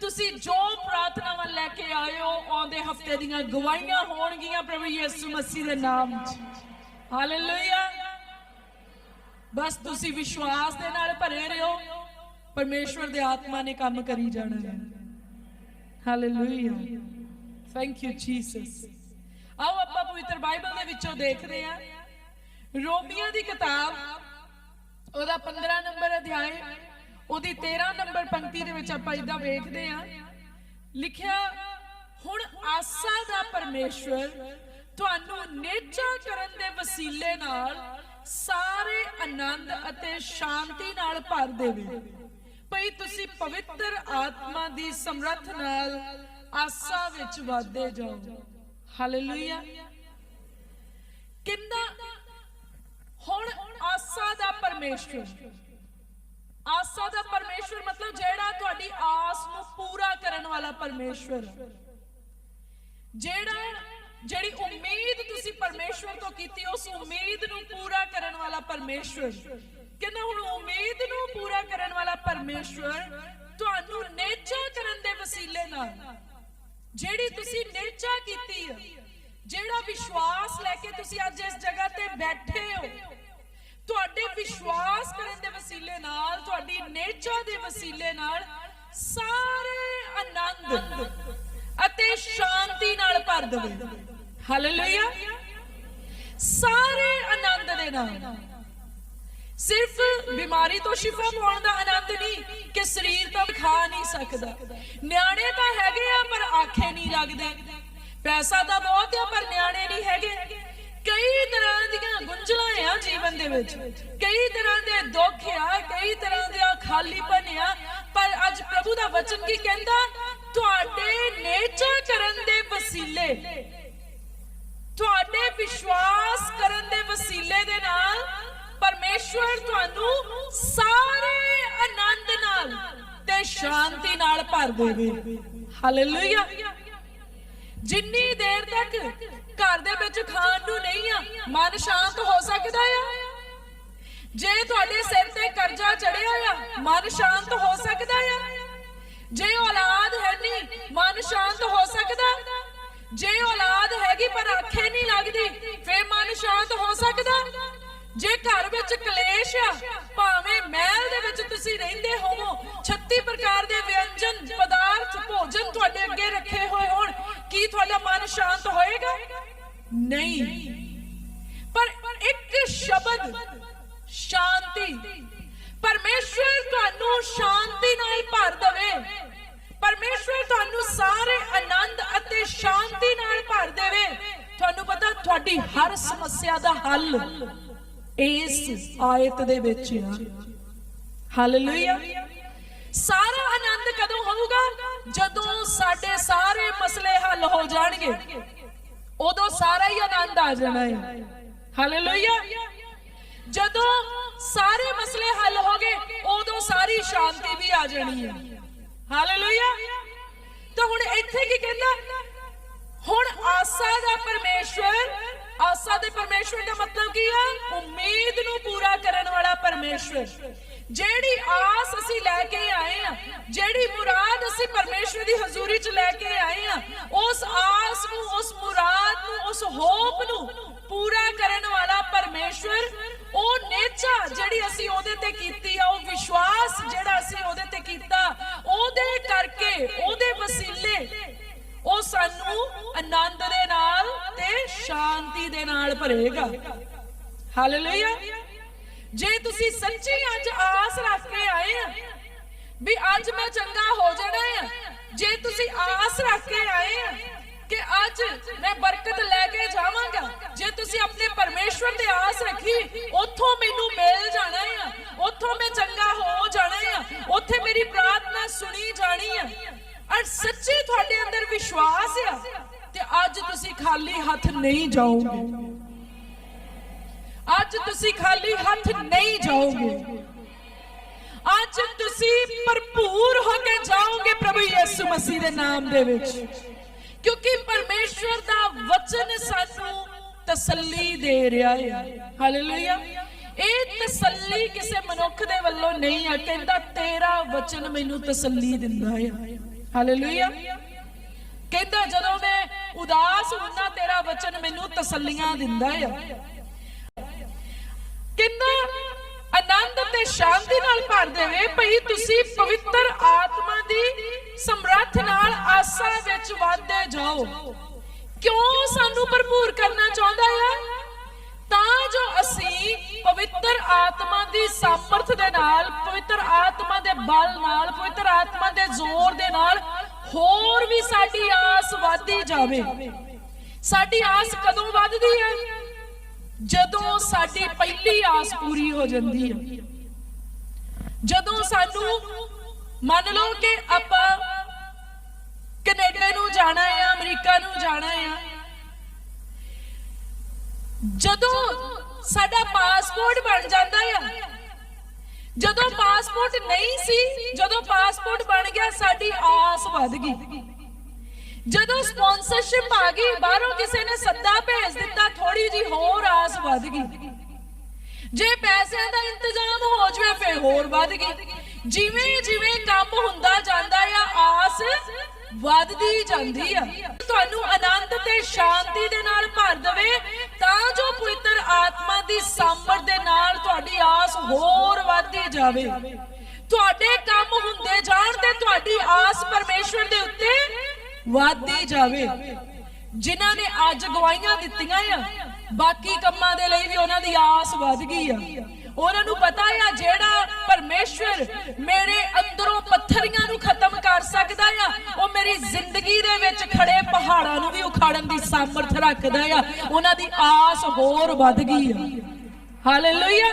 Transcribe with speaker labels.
Speaker 1: ਤੁਸੀਂ ਜੋ ਪ੍ਰਾਰਥਨਾਵਾਂ ਲੈ ਕੇ ਆਏ ਆਉਂਦੇ ਹਫ਼ਤੇ ਦੀਆਂ ਗਵਾਹੀਆਂ ਹੋਣਗੀਆਂ ਪ੍ਰਭੂ ਯਿਸੂ ਮਸੀਹ ਦੇ ਨਾਮ 'ਚ। ਹਾਲੇਲੂਇਆ ਬਸ ਤੁਸੀਂ ਵਿਸ਼ਵਾਸ ਦੇ ਨਾਲ ਭਰੇ ਰਹੋ। ਪਰਮੇਸ਼ਵਰ ਦੇ ਆਤਮਾ ਨੇ ਕੰਮ ਕਰੀ ਜਾਣਾ ਹੈ। ਹਾਲੇਲੂਇਆ ਥੈਂਕ ਯੂ ਜੀਸਸ ਆਓ ਆਪਾਂ ਪਵਿੱਤਰ ਬਾਈਬਲ ਦੇ ਵਿੱਚੋਂ ਦੇਖਦੇ ਹਾਂ। ਰੋਮੀਆਂ ਦੀ ਕਿਤਾਬ, ਉਹਦਾ 15 ਨੰਬਰ ਅਧਿਆਇ। ਉਹਦੀ 13 ਨੰਬਰ ਪੰਕਤੀ ਦੇ ਵਿੱਚ ਆਪਾਂ ਇਦਾਂ ਵੇਖਦੇ ਹਾਂ। ਲਿਖਿਆ, ਹੁਣ ਆਸਾ ਦਾ ਪਰਮੇਸ਼ਵਰ ਤੁਹਾਨੂੰ ਨੇਚਾ ਕਰਨ ਦੇ ਵਸੀਲੇ ਨਾਲ ਸਾਰੇ ਆਨੰਦ ਅਤੇ ਸ਼ਾਂਤੀ ਨਾਲ ਭਰ ਦੇਵੇ। ਭਈ ਤੁਸੀਂ ਪਵਿੱਤਰ ਆਤਮਾ ਦੀ ਸਮਰੱਥ ਨਾਲ ਆਸਾ ਵਿੱਚ ਵਧਦੇ ਜਾਓ। ਹਾਲੇਲੂਇਆ ਕਿੰਨਾ ਹੁਣ ਆਸਾ ਦਾ ਪਰਮੇਸ਼ਵਰ ਆਸਾ ਦਾ ਪਰਮੇਸ਼ਵਰ, ਮਤਲਬ ਜਿਹੜਾ ਤੁਹਾਡੀ ਆਸ ਨੂੰ ਪੂਰਾ ਕਰਨ ਵਾਲਾ ਪਰਮੇਸ਼ਵਰ ਜਿਹੜਾ, ਜਿਹੜੀ ਉਮੀਦ ਤੁਸੀਂ ਪਰਮੇਸ਼ਵਰ ਤੋਂ ਕੀਤੀ, ਉਸ ਉਮੀਦ ਨੂੰ ਪੂਰਾ ਕਰਨ ਵਾਲਾ ਪਰਮੇਸ਼ਵਰ। ਕਹਿੰਦਾ ਹੁਣ ਉਮੀਦ ਨੂੰ ਪੂਰਾ ਕਰਨ ਵਾਲਾ ਪਰਮੇਸ਼ਵਰ ਤੁਹਾਨੂੰ ਨੇਚਾ ਕਰਨ ਦੇ ਵਸੀਲੇ ਨਾਲ, ਜਿਹੜੀ ਤੁਸੀਂ ਨੇਚਾ ਕੀਤੀ ਹੈ, ਜਿਹੜਾ ਵਿਸ਼ਵਾਸ ਲੈ ਕੇ ਤੁਸੀਂ ਅੱਜ ਇਸ ਜਗ੍ਹਾ ਤੇ ਬੈਠੇ ਹੋ ਤੁਹਾਡੇ ਵਿਸ਼ਵਾਸ ਕਰਨ ਦੇ ਵਸੀਲੇ ਨਾਲ, ਤੁਹਾਡੀ ਨੇਚਾ ਦੇ ਵਸੀਲੇ ਨਾਲ ਸਾਰੇ ਆਨੰਦ ਅਤੇ ਸ਼ਾਂਤੀ ਨਾਲ ਭਰ ਦੇਵੇ। ਹਾਲੇਲੂਇਆ ਸਾਰੇ ਆਨੰਦ ਦੇ ਨਾਲ। ਸਿਰਫ ਬਿਮਾਰੀ ਤੋਂ ਸ਼ਿਫਾ ਪਾਉਣ ਦਾ ਆਨੰਦ ਨਹੀਂ ਕਿ ਸਰੀਰ ਤਾਂ ਖਾ ਨਹੀਂ ਸਕਦਾ। ਨਿਆਣੇ ਤਾਂ ਹੈਗੇ ਆ, ਪਰ ਆਖੇ ਨਹੀਂ ਲੱਗਦੇ। ਪੈਸਾ ਤਾਂ ਬਹੁਤ ਆ, ਪਰ ਨਿਆਣੇ ਨਹੀਂ ਹੈਗੇ। ਕਈ ਤਰ੍ਹਾਂ ਦੀਆਂ ਗੁੰਝਲਾਂ ਆ ਜੀਵਨ ਦੇ ਵਿੱਚ। ਕਈ ਤਰ੍ਹਾਂ ਦੇ ਦੁੱਖ ਆ, ਕਈ ਤਰ੍ਹਾਂ ਦੇ ਖਾਲੀਪਨ ਆ। ਪਰ ਅੱਜ ਪ੍ਰਭੂ ਦਾ ਵਚਨ ਕੀ ਕਹਿੰਦਾ? ਤੁਹਾਡੇ ਨੇਚਾ ਕਰਨ ਦੇ ਵਸੀਲੇ। ਤੁਹਾਡੇ ਵਿਸ਼ਵਾਸ ਕਰਨ ਦੇ ਵਸੀਲੇ ਦੇ ਨਾਲ ਪਰਮੇਸ਼ਵਰ ਤੁਹਾਨੂੰ ਸਾਰੇ ਆਨੰਦ ਨਾਲ ਤੇ ਸ਼ਾਂਤੀ ਨਾਲ ਭਰ ਦੇਵੇ। ਹਾਲੇਲੂਇਆ ਜਿੰਨੀ ਦੇਰ ਤੱਕ ਘਰ ਦੇ ਵਿੱਚ ਖਾਣ ਨੂੰ ਨਹੀਂ ਆ, ਮਨ ਸ਼ਾਂਤ ਹੋ ਸਕਦਾ ਆ? ਜੇ ਤੁਹਾਡੇ ਸਿਰ ਤੇ ਕਰਜ਼ਾ ਚੜਿਆ ਆ, ਮਨ ਸ਼ਾਂਤ ਹੋ ਸਕਦਾ ਆ? ਜੇ ਔਲਾਦ ਹੈ ਨਹੀਂ ਮਨ ਸ਼ਾਂਤ ਹੋ ਸਕਦਾ? ਜੇ ਔਲਾਦ ਹੈਗੀ ਪਰ ਅੱਖੇ ਨਹੀਂ ਲੱਗਦੀ, ਫੇਰ ਮਨ ਸ਼ਾਂਤ ਹੋ ਸਕਦਾ? ਜੇ ਘਰ ਵਿੱਚ ਕਲੇਸ਼ ਆ, ਭਾਵੇਂ ਮਹਿਲ ਦੇ ਵਿੱਚ ਤੁਸੀਂ ਰਹਿੰਦੇ ਹੋਵੋ 36 ਪ੍ਰਕਾਰ ਦੇ ਵਿਅੰਜਨ, ਪਦਾਰਥ, ਭੋਜਨ ਤੁਹਾਡੇ ਅੱਗੇ ਰੱਖੇ ਹੋਏ ਹੋਣ ਕੀ ਤੁਹਾਡਾ ਮਨ ਸ਼ਾਂਤ ਹੋਏਗਾ? ਨਹੀਂ। ਪਰ ਇੱਕ ਸ਼ਬਦ ਸ਼ਾਂਤੀ। ਪਰਮੇਸ਼ਵਰ ਤੁਹਾਨੂੰ ਸ਼ਾਂਤੀ ਨਾਲ ਭਰ ਦੇਵੇ। ਪਰਮੇਸ਼ਵਰ ਤੁਹਾਨੂੰ ਸਾਰੇ ਆਨੰਦ ਅਤੇ ਸ਼ਾਂਤੀ ਨਾਲ ਭਰ ਦੇਵੇ। ਤੁਹਾਨੂੰ ਪਤਾ ਤੁਹਾਡੀ ਹਰ ਸਮੱਸਿਆ ਦਾ ਹੱਲ ਇਸ ਆਇਤ ਦੇ ਵਿੱਚ ਆ। ਹਾਲੇਲੂਇਆ ਸਾਰਾ ਆਨੰਦ ਕਦੋਂ ਹੋਊਗਾ? ਜਦੋਂ ਸਾਡੇ ਸਾਰੇ ਮਸਲੇ ਹੱਲ ਹੋ ਜਾਣਗੇ, ਉਦੋਂ ਸਾਰਾ ਹੀ ਆਨੰਦ ਆ ਜਾਣਾ ਹੈ ਹਾਲੇਲੂਇਆ ਜਦੋਂ ਸਾਰੇ ਮਸਲੇ ਹੱਲ ਹੋ ਗਏ, ਉਦੋਂ ਸਾਰੀ ਸ਼ਾਂਤੀ ਵੀ ਆ ਜਾਣੀ ਹੈ ਹਾਲੇਲੂਇਆ ਤਾਂ ਹੁਣ ਇੱਥੇ ਕੀ ਕਹਿੰਦਾ? ਹੁਣ ਆਸਾ ਦਾ ਪਰਮੇਸ਼ਵਰ ਆਸਾ ਦੇ ਪਰਮੇਸ਼ਵਰ ਦਾ ਮਤਲਬ ਕੀ ਆ? ਉਮੀਦ ਨੂੰ ਪੂਰਾ ਕਰਨ ਵਾਲਾ ਪਰਮੇਸ਼ਵਰ। ਜਿਹੜੀ ਆਸ ਅਸੀਂ ਲੈ ਕੇ ਆਏ ਆ, ਜਿਹੜੀ ਮੁਰਾਦ ਅਸੀਂ ਪਰਮੇਸ਼ਵਰ ਦੀ ਹਜ਼ੂਰੀ 'ਚ ਲੈ ਕੇ ਆਏ ਆ, ਉਸ ਆਸ ਨੂੰ, ਉਸ ਮੁਰਾਦ ਨੂੰ, ਉਸ ਹੋਪ ਨੂੰ ਪੂਰਾ ਕਰਨ ਵਾਲਾ ਪਰਮੇਸ਼ਵਰ, ਉਹ ਨੇਚਾ ਜਿਹੜੀ ਅਸੀਂ ਉਹਦੇ ਤੇ ਕੀਤੀ ਆ, ਉਹ ਵਿਸ਼ਵਾਸ ਜਿਹੜਾ ਅਸੀਂ ਉਹਦੇ ਤੇ ਕੀਤਾ, ਉਹਦੇ ਕਰਕੇ, ਉਹਦੇ ਵਸੀਲੇ, ਉਹ ਸਾਨੂੰ ਆਨੰਦ ਦੇ ਸ਼ਾਂਤੀ ਦੇ ਨਾਲ ਭਰੇਗਾ। ਹਾਲੇਲੂਇਆ ਜੇ ਤੁਸੀਂ ਸੱਚੀ ਅੱਜ ਆਸ ਰੱਖ ਕੇ ਆਏ ਆ, ਵੀ ਅੱਜ ਮੈਂ ਚੰਗਾ ਹੋ ਜਾਣਾ ਆ, ਜੇ ਤੁਸੀਂ ਆਸ ਰੱਖ ਕੇ ਆਏ ਆ ਕਿ ਅੱਜ ਮੈਂ ਬਰਕਤ ਲੈ ਕੇ ਜਾਵਾਂਗਾ, ਜੇ ਤੁਸੀਂ ਆਪਣੇ ਪਰਮੇਸ਼ਵਰ ਤੇ ਆਸ ਰੱਖੀ, ਉੱਥੋਂ ਮੈਨੂੰ ਮਿਲ ਜਾਣਾ ਆ, ਉੱਥੋਂ ਮੈਂ ਚੰਗਾ ਹੋ ਜਾਣਾ ਆ, ਉੱਥੇ ਮੇਰੀ ਪ੍ਰਾਰਥਨਾ ਸੁਣੀ ਜਾਣੀ ਆ। ਔਰ ਸੱਚੀ ਤੁਹਾਡੇ ਅੰਦਰ ਵਿਸ਼ਵਾਸ ਆ ਤੇ ਅੱਜ ਤੁਸੀਂ ਖਾਲੀ ਹੱਥ ਨਹੀਂ ਜਾਓਗੇ। ਅੱਜ ਤੁਸੀਂ ਖਾਲੀ ਹੱਥ ਨਹੀਂ ਜਾਓਗੇ। ਅੱਜ ਤੁਸੀਂ ਭਰਪੂਰ ਹੋ ਕੇ ਜਾਓਗੇ ਪ੍ਰਭੂ ਯਿਸੂ ਮਸੀਹ ਦੇ ਨਾਮ ਦੇ ਵਿੱਚ। ਕਿਉਂਕਿ ਪਰਮੇਸ਼ਵਰ ਦਾ ਵਚਨ ਸਾਨੂੰ ਤਸੱਲੀ ਦੇ ਰਿਹਾ ਹੈ। ਹਾਲੇਲੂਇਆ ਇਹ ਤਸੱਲੀ ਕਿਸੇ ਮਨੁੱਖ ਦੇ ਵੱਲੋਂ ਨਹੀਂ ਆ ਕਹਿੰਦਾ ਤੇਰਾ ਵਚਨ ਮੈਨੂੰ ਤਸੱਲੀ ਦਿੰਦਾ ਹੈ। ਹਾਲੇਲੂਇਆ ਕਹਿੰਦਾ ਜਦੋਂ ਮੈਂ ਉਦਾਸ ਹੁੰਨਾ ਤੇਰਾ ਵਚਨ ਮੈਨੂੰ ਤਸੱਲੀਆਂ ਦਿੰਦਾ ਆ। ਕਹਿੰਦਾ ਆਨੰਦ ਤੇ ਸ਼ਾਂਤੀ ਨਾਲ ਭਰ ਦੇਵੇ ਭਈ ਤੁਸੀਂ ਪਵਿੱਤਰ ਆਤਮਾ ਦੀ ਸਮਰੱਥ ਨਾਲ ਆਸਾ ਵਿੱਚ ਵਧਦੇ ਜਾਓ। ਕਿਉਂ ਸਾਨੂੰ ਭਰਪੂਰ ਕਰਨਾ ਚਾਹੁੰਦਾ ਹੈ ਤਾਂ ਜੋ ਅਸੀਂ ਪਵਿੱਤਰ ਆਤਮਾ ਦੀ ਸਮਰਥ ਦੇ ਨਾਲ, ਪਵਿੱਤਰ ਆਤਮਾ ਦੇ ਬਲ ਨਾਲ, ਪਵਿੱਤਰ ਆਤਮਾ ਦੇ ਜ਼ੋਰ ਦੇ ਨਾਲ ਹੋਰ ਵੀ ਸਾਡੀ ਆਸ ਵਧਦੀ ਜਾਵੇ। ਸਾਡੀ ਆਸ ਕਦੋਂ ਵੱਧਦੀ ਹੈ? ਜਦੋਂ ਸਾਡੀ ਪਹਿਲੀ ਆਸ ਪੂਰੀ ਹੋ ਜਾਂਦੀ ਹੈ। ਜਦੋਂ ਸਾਨੂੰ ਮੰਨ ਲਓ ਕਿ ਆਪਾਂ ਕੈਨੇਡਾ ਨੂੰ ਜਾਣਾ ਹੈ, ਅਮਰੀਕਾ ਨੂੰ ਜਾਣਾ ਹੈ। ਜਦੋਂ ਸਾਡਾ ਪਾਸਪੋਰਟ ਬਣ ਜਾਂਦਾ ਆ ਜਦੋਂ ਪਾਸਪੋਰਟ ਨਹੀਂ ਸੀ, ਜਦੋਂ ਪਾਸਪੋਰਟ ਬਣ ਗਿਆ, ਸਾਡੀ ਆਸ ਵੱਧ ਗਈ। ਜਦੋਂ ਸਪਾਂਸਰਸ਼ਿਪ ਆ ਗਈ, ਬਾਹਰੋਂ ਕਿਸੇ ਨੇ ਸੱਦਾ ਭੇਜ ਦਿੱਤਾ ਥੋੜੀ ਜੀ ਹੋਰ ਆਸ ਵੱਧ ਗਈ। ਜੇ ਪੈਸਿਆਂ ਦਾ ਇੰਤਜ਼ਾਮ ਹੋ ਜਾਵੇ, ਫੇਰ ਹੋਰ ਵੱਧ ਗਈ। ਜਿਵੇਂ ਜਿਵੇਂ ਕੰਮ ਹੁੰਦਾ ਜਾਂਦਾ ਆ, ਆਸ ਵੱਧਦੀ ਜਾਂਦੀ ਆ। ਤੁਹਾਨੂੰ ਆਨੰਦ ਤੇ ਸ਼ਾਂਤੀ ਦੇ ਨਾਲ ਭਰ ਦੇਵੇ ਤਾਂ ਜੋ ਪਵਿੱਤਰ ਆਤਮਾ ਦੀ ਸਾਮਰਥ ਦੇ ਨਾਲ ਤੁਹਾਡੀ ਆਸ ਹੋਰ ਵੱਧਦੀ ਜਾਵੇ। ਤੁਹਾਡੇ ਕੰਮ ਹੁੰਦੇ ਜਾਣ ਤੇ ਤੁਹਾਡੀ ਆਸ ਪਰਮੇਸ਼ਵਰ ਦੇ ਉੱਤੇ ਵੱਧਦੀ ਜਾਵੇ। ਜਿਨ੍ਹਾਂ ਨੇ ਅੱਜ ਗਵਾਹੀਆਂ ਦਿੱਤੀਆਂ ਆ, ਬਾਕੀ ਕੰਮਾਂ ਦੇ ਲਈ ਵੀ ਉਹਨਾਂ ਦੀ ਆਸ ਵੱਧ ਗਈ ਆ। ਉਹਨਾਂ ਨੂੰ ਪਤਾ ਆ ਜਿਹੜਾ ਪਰਮੇਸ਼ਵਰ ਮੇਰੇ ਆ ਜ਼ਿੰਦਗੀ ਦੇ ਵਿੱਚ ਖੜੇ ਪਹਾੜਾਂ ਨੂੰ ਵੀ ਉਖਾੜਨ ਦੀ ਸਾਮਰਥ ਰੱਖਦਾ ਆ। ਉਹਨਾਂ ਦੀ ਆਸ ਹੋਰ ਵੱਧ ਗਈ ਆ। ਹਾਲੇਲੂਇਆ